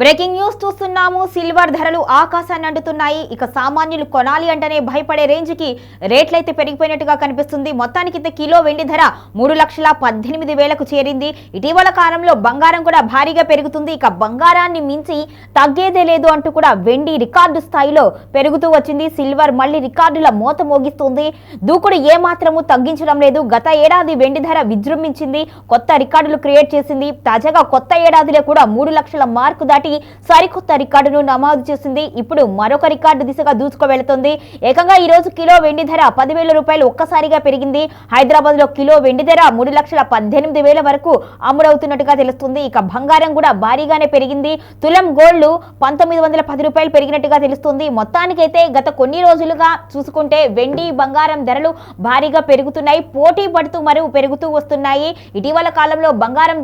Breaking news చూస్తున్నాము. Silver ధరలు ఆకాశాన్ని అంటుతున్నాయి. ఇక సామాన్యులు కొనాలి అంటేనే భయపడే రేంజ్కి రేట్లయితే పెరిగిపోయినట్టుగా కనిపిస్తుంది. మొత్తానికి అయితే కిలో వెండి ధర మూడు లక్షల పద్దెనిమిది వేలకు చేరింది. ఇటీవల కాలంలో బంగారం కూడా భారీగా పెరుగుతుంది. ఇక బంగారాన్ని మించి తగ్గేదే లేదు అంటూ కూడా వెండి రికార్డు స్థాయిలో పెరుగుతూ వచ్చింది. సిల్వర్ మళ్ళీ రికార్డుల మోత మోగిస్తుంది. దూకుడు ఏ మాత్రము తగ్గించడం లేదు. గత ఏడాది వెండి ధర విజృంభించింది. కొత్త రికార్డులు క్రియేట్ చేసింది. తాజాగా కొత్త ఏడాదిలో కూడా మూడు లక్షల మార్కు దాటి సరికొత్త రికార్డును నమోదు చేసింది. ఇప్పుడు మరొక రికార్డు దిశగా దూసుకు వెళుతుంది ఏకంగా ఈ రోజు కిలో వెండి ధర పదివేల రూపాయలు ఒక్కసారిగా పెరిగింది. హైదరాబాద్లో కిలో వెండి ధర మూడు లక్షల పద్దెనిమిది వేల వరకు అమ్ముడవుతున్నట్టుగా తెలుస్తుంది. ఇక బంగారం కూడా భారీగానే పెరిగింది. తులం గోల్డ్ పంతొమ్మిది వందల పది రూపాయలు పెరిగినట్టుగా తెలుస్తుంది. మొత్తానికైతే గత కొన్ని రోజులుగా చూసుకుంటే వెండి బంగారం ధరలు భారీగా పెరుగుతున్నాయి. పోటీ పడుతూ మరియు పెరుగుతూ వస్తున్నాయి. ఇటీవల కాలంలో బంగారం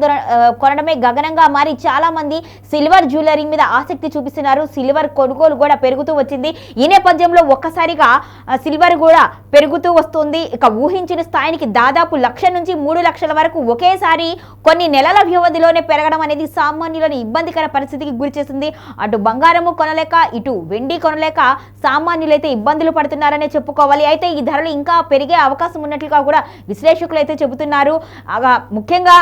కొనడమే గగనంగా మారి చాలా మంది సిల్వర్ జ్యువెలరీ మీద ఆసక్తి చూపిస్తున్నారు. సిల్వర్ కొనుగోలు కూడా పెరుగుతూ వచ్చింది. ఈ నేపథ్యంలో ఒక్కసారిగా సిల్వర్ కూడా పెరుగుతూ వస్తుంది. ఇక ఊహించిన స్థాయికి దాదాపు లక్ష నుంచి మూడు లక్షల వరకు ఒకేసారి కొన్ని నెలల వ్యవధిలోనే పెరగడం అనేది సామాన్యులను ఇబ్బందికర పరిస్థితికి గురి చేసింది అటు బంగారము కొనలేక ఇటు వెండి కొనలేక సామాన్యులైతే ఇబ్బందులు పడుతున్నారనే చెప్పుకోవాలి. అయితే ఈ ధరలు ఇంకా పెరిగే అవకాశం ఉన్నట్లుగా కూడా విశ్లేషకులు అయితే చెబుతున్నారు. ముఖ్యంగా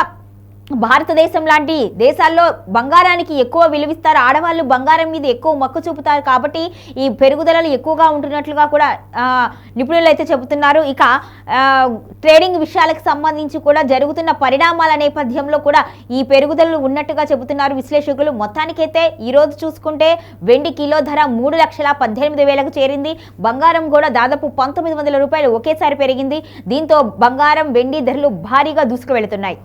భారతదేశం లాంటి దేశాల్లో బంగారానికి ఎక్కువ విలువిస్తారు. ఆడవాళ్ళు బంగారం మీద ఎక్కువ మక్కు చూపుతారు కాబట్టి ఈ పెరుగుదలలు ఎక్కువగా ఉంటున్నట్లుగా కూడా నిపుణులు అయితే చెబుతున్నారు. ఇక ట్రేడింగ్ విషయాలకు సంబంధించి కూడా జరుగుతున్న పరిణామాల నేపథ్యంలో కూడా ఈ పెరుగుదలలు ఉన్నట్టుగా చెబుతున్నారు విశ్లేషకులు. మొత్తానికైతే ఈరోజు చూసుకుంటే వెండి కిలో ధర మూడు లక్షల పద్దెనిమిది వేలకు చేరింది. బంగారం కూడా దాదాపు పంతొమ్మిది వందల రూపాయలు ఒకేసారి పెరిగింది. దీంతో బంగారం వెండి ధరలు భారీగా దూసుకు వెళుతున్నాయి